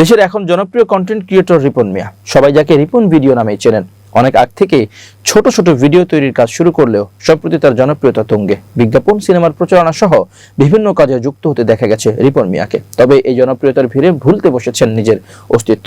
দেশের এখন জনপ্রিয় কন্টেন্ট ক্রিয়েটর রিপন মিয়া। সবাই যাকে রিপন ভিডিও নামে চেনেন। অনেক আগ থেকে ছোট ছোট ভিডিও তৈরির কাজ শুরু করলেও সম্প্রতি তার জনপ্রিয়তা তুঙ্গে। বিজ্ঞাপন, সিনেমার প্রচারণা সহ বিভিন্ন কাজে যুক্ত হতে দেখা গেছে রিপন মিয়াকে। তবে এই জনপ্রিয়তার ভিড়ে ভুলতে বসেছেন নিজের অস্তিত্ব।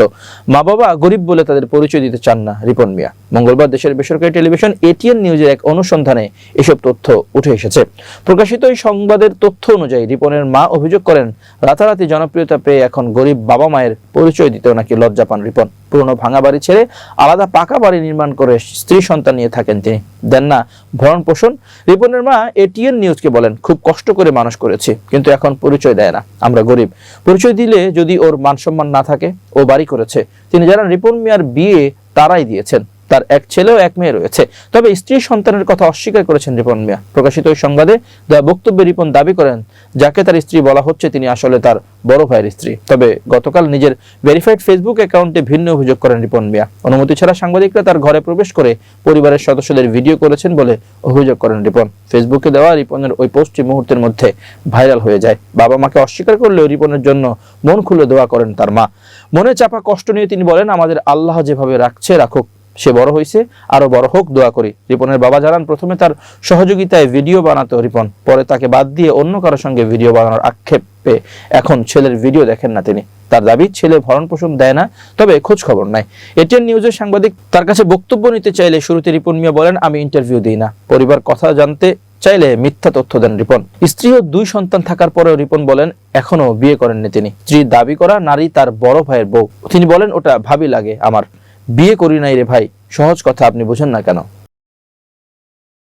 মা বাবা গরিব বলে তাদের পরিচয় দিতে চান না রিপন মিয়া। মঙ্গলবার দেশের বেসরকারি টেলিভিশন এটিএন নিউজের এক অনুসন্ধানে এসব তথ্য উঠে এসেছে। প্রকাশিত এই সংবাদের তথ্য অনুযায়ী রিপনের মা অভিযোগ করেন, রাতারাতি জনপ্রিয়তা পেয়ে এখন গরিব বাবা মায়ের পরিচয় দিতেও নাকি লজ্জা পান রিপন। পুরনো ভাঙা বাড়ি ছেড়ে আলাদা পাকা বাড়ি নির্মাণ করে স্ত্রী সন্তান নিয়ে থাকেন তিনি। দেন না, ভরণ পোষণ। রিপনের মা এটিএন নিউজকে বলেন, খুব কষ্ট করে মানুষ করেছে, কিন্তু এখন পরিচয় দেয় না। আমরা গরিব। পরিচয় দিলে যদি ওর মান সম্মান না থাকে, ও বাড়ি করেছে। তিনি জানান, রিপন মিয়ার বিয়ে তারাই দিয়েছেন। তার এক ছেলে ও এক মেয়ে রয়েছে। তবে স্ত্রী সন্তানের কথা অস্বীকার করেছেন রিপন মিয়া। প্রকাশিত ওই সংবাদে দেওয়া বক্তব্যে রিপন দাবি করেন, যাকে তার স্ত্রী বলা হচ্ছে তিনি আসলে তার বড় ভাইয়ের স্ত্রী। তবে গতকাল নিজের ভেরিফাইড ফেসবুক অ্যাকাউন্টে ভিন্ন অভিযোগ করেন রিপন মিয়া। অনুমতি ছাড়া সাংবাদিকরা তার ঘরে প্রবেশ করে পরিবারের সদস্যদের ভিডিও করেছেন বলে অভিযোগ করেন রিপন। ফেসবুকে দেওয়া রিপনের ওই পোস্টটি মুহূর্তের মধ্যে ভাইরাল হয়ে যায়। বাবা মাকে অস্বীকার করলেও রিপনের জন্য মন খুলে দোয়া করেন তার মা। মনে চাপা কষ্ট নিয়ে তিনি বলেন, আমাদের আল্লাহ যেভাবে রাখছে, রাখুক। সে বড় হয়েছে আরও বড় হোক, দোয়া করি। রিপনের বাবা জানান, প্রথমে তার সহযোগিতায় ভিডিও বানাতো রিপন, পরে তাকে বাদ দিয়ে অন্য কারোর সঙ্গে ভিডিও বানানোর আক্ষেপে এখন ছেলের ভিডিও দেখেন না তিনি। তার দাবি, ছেলে ভরণ পোষণ দেয় না, তবে খোঁজ খবর নাই এটিএন নিউজের সাংবাদিক তার কাছে বক্তব্য নিতে চাইলে শুরুতে রিপন মিয়া বলেন, আমি ইন্টারভিউ দিই না। পরিবার কথা জানতে চাইলে মিথ্যা তথ্য দেন রিপন। স্ত্রী ও দুই সন্তান থাকার পরেও রিপন বলেন, এখনও বিয়ে করেননি তিনি। স্ত্রী দাবি করা, নারী তার বড় ভাইয়ের বউ। তিনি বলেন, ওটা ভাবি লাগে আমার। বিয়ে করি নাই রে ভাই। সহজ কথা আপনি বোঝেন না কেন?